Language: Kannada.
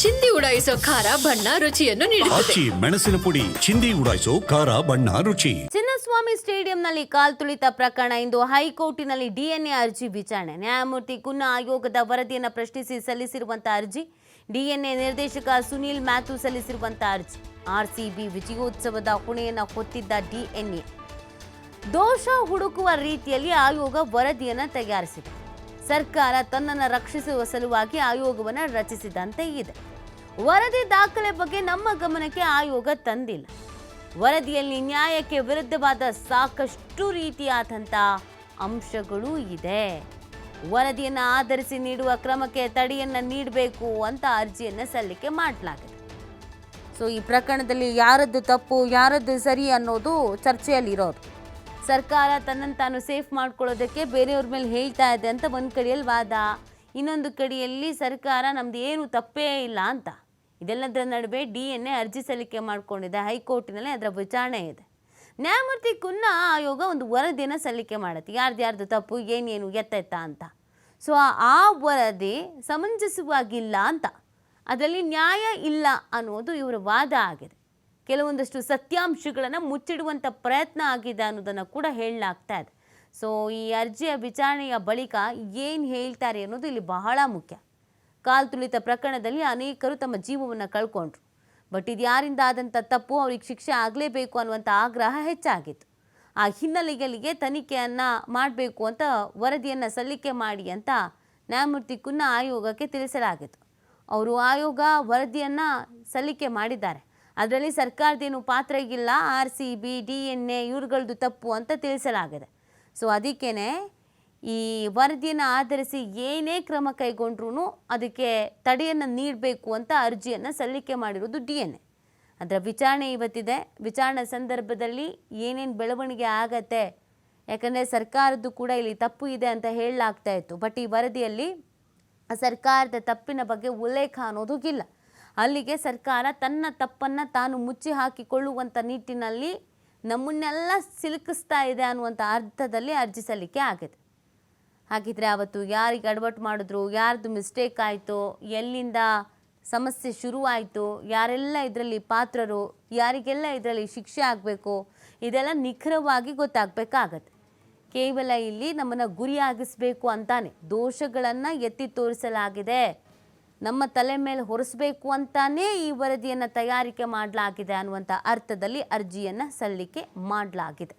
ಚಿಂದಿ ಉಡಾಯಿಸೋ ಖಾರ ಬಣ್ಣ ರುಚಿಯನ್ನು ನೀಡುತ್ತದೆ. ಆಚಿ ಮೆಣಸಿನ ಪುಡಿ ಚಿಂದಿ ಉಡಾಯಿಸೋ ಖಾರ ಬಣ್ಣ ರುಚಿ. ಚಿನ್ನಸ್ವಾಮಿ ಸ್ಟೇಡಿಯಂನಲ್ಲಿ ಕಾಲ್ತುಳಿತ ಪ್ರಕರಣ ಇಂದು ಹೈಕೋರ್ಟಿನಲ್ಲಿ ಡಿಎನ್ಎ ಅರ್ಜಿ ವಿಚಾರಣೆ. ನ್ಯಾಯಮೂರ್ತಿ ಕುನ್ನ ಆಯೋಗದ ವರದಿಯನ್ನು ಪ್ರಶ್ನಿಸಿ ಸಲ್ಲಿಸಿರುವಂತಹ ಅರ್ಜಿ ಡಿಎನ್ಎ ನಿರ್ದೇಶಕ ಸುನೀಲ್ ಮ್ಯಾಥ್ಯೂ ಸಲ್ಲಿಸಿರುವಂತಹ ಅರ್ಜಿ. ಆರ್ಸಿಬಿ ವಿಜಯೋತ್ಸವದ ಹೊಣೆಯನ್ನು ಹೊತ್ತಿದ್ದ ಡಿಎನ್ಎ. ದೋಷ ಹುಡುಕುವ ರೀತಿಯಲ್ಲಿ ಆಯೋಗ ವರದಿಯನ್ನು ತಯಾರಿಸಿದೆ. ಸರ್ಕಾರ ತನ್ನನ್ನು ರಕ್ಷಿಸುವ ಸಲುವಾಗಿ ಆಯೋಗವನ್ನು ರಚಿಸಿದಂತೆ ಇದೆ. ವರದಿ ದಾಖಲೆ ಬಗ್ಗೆ ನಮ್ಮ ಗಮನಕ್ಕೆ ಆಯೋಗ ತಂದಿಲ್ಲ. ವರದಿಯಲ್ಲಿ ನ್ಯಾಯಕ್ಕೆ ವಿರುದ್ಧವಾದ ಸಾಕಷ್ಟು ರೀತಿಯಾದಂಥ ಅಂಶಗಳು ಇದೆ. ವರದಿಯನ್ನು ಆಧರಿಸಿ ನೀಡುವ ಕ್ರಮಕ್ಕೆ ತಡೆಯನ್ನು ನೀಡಬೇಕು ಅಂತ ಅರ್ಜಿಯನ್ನು ಸಲ್ಲಿಕೆ ಮಾಡಲಾಗಿದೆ. ಸೊ ಈ ಪ್ರಕರಣದಲ್ಲಿ ಯಾರದ್ದು ತಪ್ಪು, ಯಾರದ್ದು ಸರಿ ಅನ್ನೋದು ಚರ್ಚೆಯಲ್ಲಿರೋದು. ಸರ್ಕಾರ ತನ್ನನ್ನು ತಾನು ಸೇಫ್ ಮಾಡ್ಕೊಳ್ಳೋದಕ್ಕೆ ಬೇರೆಯವ್ರ ಮೇಲೆ ಹೇಳ್ತಾ ಇದೆ ಅಂತ ಒಂದು ಕಡೆಯಲ್ಲಿ ವಾದ, ಇನ್ನೊಂದು ಕಡೆಯಲ್ಲಿ ಸರ್ಕಾರ ನಮ್ದು ಏನು ತಪ್ಪೇ ಇಲ್ಲ ಅಂತ. ಇದೆಲ್ಲದರ ನಡುವೆ ಡಿ ಎನ್ ಎ ಅರ್ಜಿ ಸಲ್ಲಿಕೆ ಮಾಡಿಕೊಂಡಿದೆ, ಹೈಕೋರ್ಟಿನಲ್ಲಿ ಅದರ ವಿಚಾರಣೆ ಇದೆ. ನ್ಯಾಯಮೂರ್ತಿ ಕುನ್ನ ಆಯೋಗ ಒಂದು ವರದಿಯನ್ನು ಸಲ್ಲಿಕೆ ಮಾಡುತ್ತೆ. ಯಾರ್ದು ಯಾರ್ದು ತಪ್ಪು ಏನೇನು ಎತ್ತೆತ್ತ ಅಂತ. ಸೊ ಆ ವರದಿ ಸಮಂಜಸವಾಗಿಲ್ಲ ಅಂತ. ಅದರಲ್ಲಿ ನ್ಯಾಯ ಇಲ್ಲ ಅನ್ನೋದು ಇವರ ವಾದ ಆಗಿದೆ. ಕೆಲವೊಂದಷ್ಟು ಸತ್ಯಾಂಶಗಳನ್ನು ಮುಚ್ಚಿಡುವಂಥ ಪ್ರಯತ್ನ ಆಗಿದೆ ಅನ್ನೋದನ್ನು ಕೂಡ ಹೇಳಲಾಗ್ತಾ ಇದೆ. ಸೊ ಈ ಅರ್ಜಿಯ ವಿಚಾರಣೆಯ ಬಳಿಕ ಏನು ಹೇಳ್ತಾರೆ ಅನ್ನೋದು ಇಲ್ಲಿ ಬಹಳ ಮುಖ್ಯ. ಕಾಲ್ತುಳಿತ ಪ್ರಕರಣದಲ್ಲಿ ಅನೇಕರು ತಮ್ಮ ಜೀವವನ್ನು ಕಳ್ಕೊಂಡ್ರು. ಬಟ್ ಇದು ಯಾರಿಂದ ಆದಂಥ ತಪ್ಪು? ಅವ್ರಿಗೆ ಶಿಕ್ಷೆ ಆಗಲೇಬೇಕು ಅನ್ನುವಂಥ ಆಗ್ರಹ ಹೆಚ್ಚಾಗಿತ್ತು. ಆ ಹಿನ್ನೆಲೆಗಳಿಗೆ ತನಿಖೆಯನ್ನು ಮಾಡಬೇಕು ಅಂತ ವರದಿಯನ್ನು ಸಲ್ಲಿಕೆ ಮಾಡಿ ಅಂತ ನ್ಯಾಯಮೂರ್ತಿ ಕುನ್ನ ಆಯೋಗಕ್ಕೆ ತಿಳಿಸಲಾಗಿತ್ತು. ಅವರು ಆಯೋಗ ವರದಿಯನ್ನು ಸಲ್ಲಿಕೆ ಮಾಡಿದ್ದಾರೆ. ಅದರಲ್ಲಿ ಸರ್ಕಾರದೇನು ಪಾತ್ರ ಇಲ್ಲ R C B, D N A ಇವ್ರುಗಳದ್ದು ತಪ್ಪು ಅಂತ ತಿಳಿಸಲಾಗಿದೆ. ಸೊ ಅದಕ್ಕೇ ಈ ವರದಿಯನ್ನು ಆಧರಿಸಿ ಏನೇ ಕ್ರಮ ಕೈಗೊಂಡ್ರೂ ಅದಕ್ಕೆ ತಡೆಯನ್ನು ನೀಡಬೇಕು ಅಂತ ಅರ್ಜಿಯನ್ನು ಸಲ್ಲಿಕೆ ಮಾಡಿರೋದು ಡಿ ಎನ್ ಎ. ಅದರ ವಿಚಾರಣೆ ಇವತ್ತಿದೆ. ವಿಚಾರಣೆ ಸಂದರ್ಭದಲ್ಲಿ ಏನೇನು ಬೆಳವಣಿಗೆ ಆಗತ್ತೆ, ಯಾಕಂದರೆ ಸರ್ಕಾರದ್ದು ಕೂಡ ಇಲ್ಲಿ ತಪ್ಪು ಇದೆ ಅಂತ ಹೇಳಲಾಗ್ತಾ ಇತ್ತು. ಬಟ್ ಈ ವರದಿಯಲ್ಲಿ ಸರ್ಕಾರದ ತಪ್ಪಿನ ಬಗ್ಗೆ ಉಲ್ಲೇಖ ಅನ್ನೋದು ಇಲ್ಲ. ಅಲ್ಲಿಗೆ ಸರ್ಕಾರ ತನ್ನ ತಪ್ಪನ್ನು ತಾನು ಮುಚ್ಚಿ ಹಾಕಿಕೊಳ್ಳುವಂಥ ನಿಟ್ಟಿನಲ್ಲಿ ನಮ್ಮನ್ನೆಲ್ಲ ಸಿಲುಕಿಸ್ತಾ ಇದೆ ಅನ್ನುವಂಥ ಅರ್ಥದಲ್ಲಿ ಅರ್ಜಿ ಸಲ್ಲಿಕೆ ಆಗಿದೆ. ಹಾಗಿದ್ರೆ ಅವತ್ತು ಯಾರಿಗೆ ಅಡ್ವರ್ಟ್ ಮಾಡಿದ್ರು, ಯಾರ್ದು ಮಿಸ್ಟೇಕ್ ಆಯಿತು, ಎಲ್ಲಿಂದ ಸಮಸ್ಯೆ ಶುರುವಾಯಿತು, ಯಾರೆಲ್ಲ ಇದರಲ್ಲಿ ಪಾತ್ರರು, ಯಾರಿಗೆಲ್ಲ ಇದರಲ್ಲಿ ಶಿಕ್ಷೆ ಆಗಬೇಕು, ಇದೆಲ್ಲ ನಿಖರವಾಗಿ ಗೊತ್ತಾಗಬೇಕಾಗತ್ತೆ. ಕೇವಲ ಇಲ್ಲಿ ನಮ್ಮನ್ನು ಗುರಿಯಾಗಿಸಬೇಕು ಅಂತಾನೆ ದೋಷಗಳನ್ನು ಎತ್ತಿ ತೋರಿಸಲಾಗಿದೆ. ನಮ್ಮ ತಲೆ ಮೇಲೆ ಹೊರಿಸಬೇಕು ಅಂತಾನೇ ಈ ವರದಿಯನ್ನು ತಯಾರಿಕೆ ಮಾಡಲಾಗಿದೆ ಅನ್ನುವಂಥ ಅರ್ಥದಲ್ಲಿ ಅರ್ಜಿಯನ್ನು ಸಲ್ಲಿಕೆ ಮಾಡಲಾಗಿದೆ.